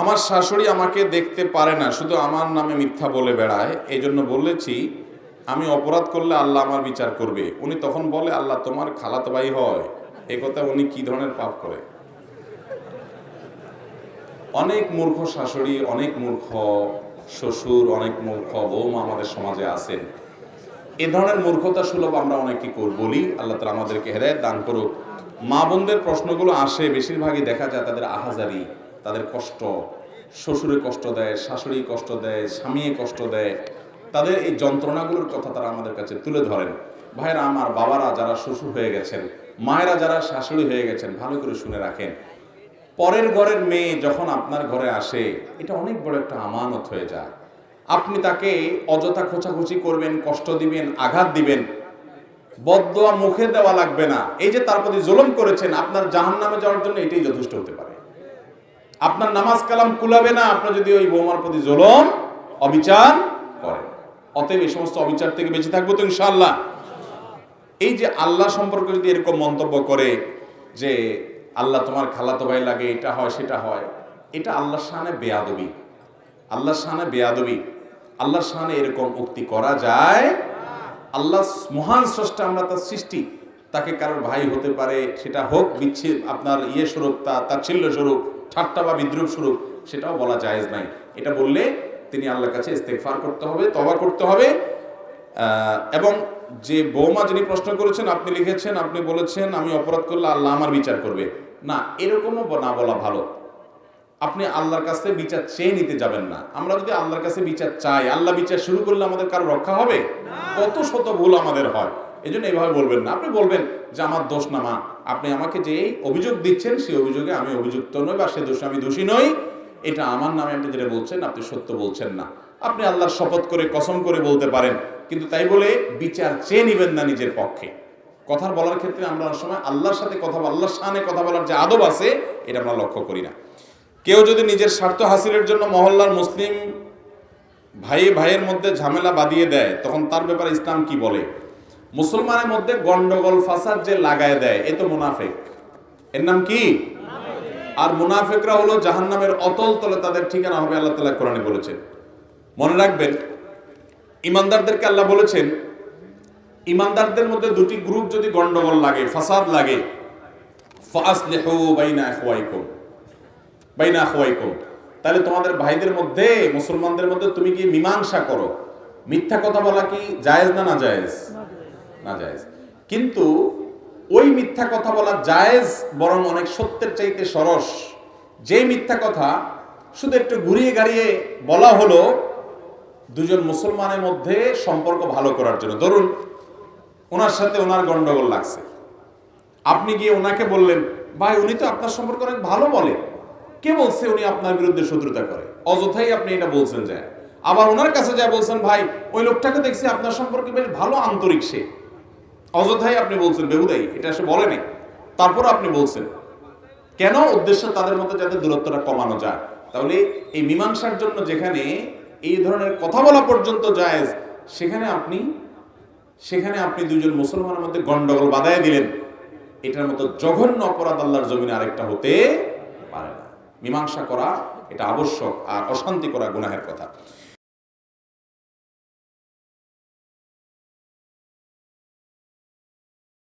আমার শাশুড়ি আমাকে দেখতে পারে না, শুধু আমার নামে মিথ্যা বলে বেড়ায়। এই জন্য বলেছি, আমি অপরাধ করলে আল্লাহ আমার বিচার করবে। উনি তখন বলে, আল্লাহ তোমার খালাতো ভাই হয়। এ কথা উনি কি ধরনের পাপ করে? অনেক মূর্খ শাশুড়ি, অনেক মূর্খ শ্বশুর, অনেক মূর্খ বৌমা আমাদের সমাজে আছেন। এ ধরনের মূর্খতা সুলভ আমরা অনেকে বলি, আল্লাহ তালা আমাদেরকে হেদায়ত দান করুক। মা বোনদের প্রশ্নগুলো আসে, বেশিরভাগই দেখা যায় তাদের আহাজারি। তাদের কষ্ট, শ্বশুরে কষ্ট দেয়, শাশুড়ি কষ্ট দেয় স্বামী কষ্ট দেয়, তাদের এই যন্ত্রণাগুলোর কথা তারা আমাদের কাছে তুলে ধরেন। ভাইরা আমার বাবারা যারা শ্বশুর হয়ে গেছেন, মায়েরা যারা শাশুড়ি হয়ে গেছেন, ভালো করে শুনে রাখেন। পরের ঘরের মেয়ে যখন আপনার ঘরে আসে, এটা অনেক বড় একটা আমানত হয়ে যায়। আপনি তাকে অযথা খোঁচাখুচি করবেন, কষ্ট দিবেন, আঘাত দিবেন, বদদোয়া মুখে দেওয়া লাগবে না। এই যে তার প্রতি জুলুম করেছেন, আপনার জাহান নামে যাওয়ার জন্য এটাই যথেষ্ট হতে পারে। আপনার নামাজ কালাম কুলাবে না, আপনার যদি ওই বৌমার প্রতি জুলুম, অবিচার করেন অতএব এই সমস্ত অবিচার থেকে বেঁচে থাকব তো ইনশাআল্লাহ। এই যে আল্লাহ সম্পর্কে যদি এরকম মন্তব্য করে যে আল্লাহ তোমার খালাতো ভাই লাগে, এটা হয়, সেটা হয়, এটা আল্লাহর শানে বেয়াদবি। আল্লাহর শানে বেয়াদবি। আল্লাহর শানে এরকম উক্তি করা যায়। আল্লাহ মহান স্রষ্টা আমরা তার সৃষ্টি। তাকে কারোর ভাই হতে পারে সেটা হোক বিচ্ছিন্ন আপনার ইয়ে স্বরূপ তা তাচ্ছিল্য স্বরূপ ঠাট্টা বা বিদ্রুপ স্বরূপ সেটাও বলা জায়েজ নাই। এটা বললে তিনি আল্লাহর কাছে ইস্তেকফার করতে হবে তবা করতে হবে। এবং যে বৌমা যিনি প্রশ্ন করেছেন আপনি লিখেছেন আপনি বলেছেন আমি অপরাধ করলে আল্লাহ আমার বিচার করবে। না এরকমও না বলা ভালো। আপনি আল্লাহর কাছে বিচার চেয়ে নিতে যাবেন না। আমরা যদি আল্লাহর কাছে বিচার চাই আল্লাহ বিচার শুরু করলে আমাদের কারও রক্ষা হবে? কত শত ভুল আমাদের হয়। এই জন্য এইভাবে বলবেন না। আপনি বলবেন যে আমার দোষ না, মা। আপনি আমাকে যে অভিযোগ দিচ্ছেন, সেই অভিযোগে আমি অভিযুক্ত নই বা সে দোষে আমি দোষী নই। এটা আমার নামে আপনি যেটা বলছেন, আপনি সত্য বলছেন না। আপনি আল্লাহর শপথ করে, কসম করে বলতে পারেন। কিন্তু তাই বলে বিচার চেয়ে নিবেন না নিজের পক্ষে। কথা বলার ক্ষেত্রে আমরা অনেক সময় আল্লাহর সাথে কথা আল্লাহর সামনে কথা বলার যে আদব আছে, এটা আমরা লক্ষ্য করি না। কেউ যদি নিজের স্বার্থ হাসিলের জন্য মহল্লার মুসলিম ভাই ভাইয়ের মধ্যে ঝামেলা বাঁধিয়ে দেয়, তখন তার ব্যাপারে ইসলাম কি বলে? মুসলমানের মধ্যে গন্ডগোল, ফাসাদ যে লাগায় দেয়, এ তো মুনাফেক। এর নাম কি? আর মুনাফেকরা হলো জাহান্নামের অতল তলে তাদের ঠিকানা হবে, আল্লাহ তালা কোরআনে বলেছেন। মনে রাখবেন, ইমানদারদেরকে আল্লাহ বলেছেন, ইমানদারদের মধ্যে দুটি গ্রুপ যদি গন্ডগোল লাগে, ফাসাদ লাগে তাহলে তোমাদের ভাইদের মধ্যে, মুসলমানদের মধ্যে তুমি কি মীমাংসা করো? মিথ্যা কথা বলা কি জায়েজ না না জায়েজ না কিন্তু ওই মিথ্যা কথা বলা জায়েজ বরং অনেক সত্যের চাইতে সরস। যে মিথ্যা কথা শুধু একটু ঘুরিয়ে গাড়িয়ে বলা হলো, দুজন মুসলমানের মধ্যে সম্পর্ক ভালো করার জন্য। ধরুন, ওনার সাথে ওনার গন্ডগোল লাগছে। আপনি গিয়ে ওনাকে বললেন, ভাই, উনি তো আপনার সম্পর্কে অনেক ভালো বলে। কে বলছে উনি আপনার বিরুদ্ধে শত্রুতা করে? অযথাই আপনি এটা বলছেন যায়। আবার ওনার কাছে যা বলছেন, ভাই, ওই লোকটাকে দেখছি আপনার সম্পর্কে বেশ ভালো আন্তরিক সে। অযথাই আপনি বলছেন বেহুদাই এটা সে বলেনি তারপর আপনি বলছেন, কেন উদ্দেশ্য তাদের মধ্যে যাতে দূরত্বটা কমানো যায়? তাহলে এই মীমাংসার জন্য যেখানে এই ধরনের কথা বলা পর্যন্ত জায়েজ, সেখানে আপনি সেখানে আপনি দুজন মুসলমানের মধ্যে গন্ডগোল বাধায় দিলেন। এটার মতো জঘন্য অপরাধ আল্লাহর জমিনে আরেকটা হতে পারে না। মীমাংসা করা এটা আবশ্যক আর অশান্তি করা গুনাহের কথা।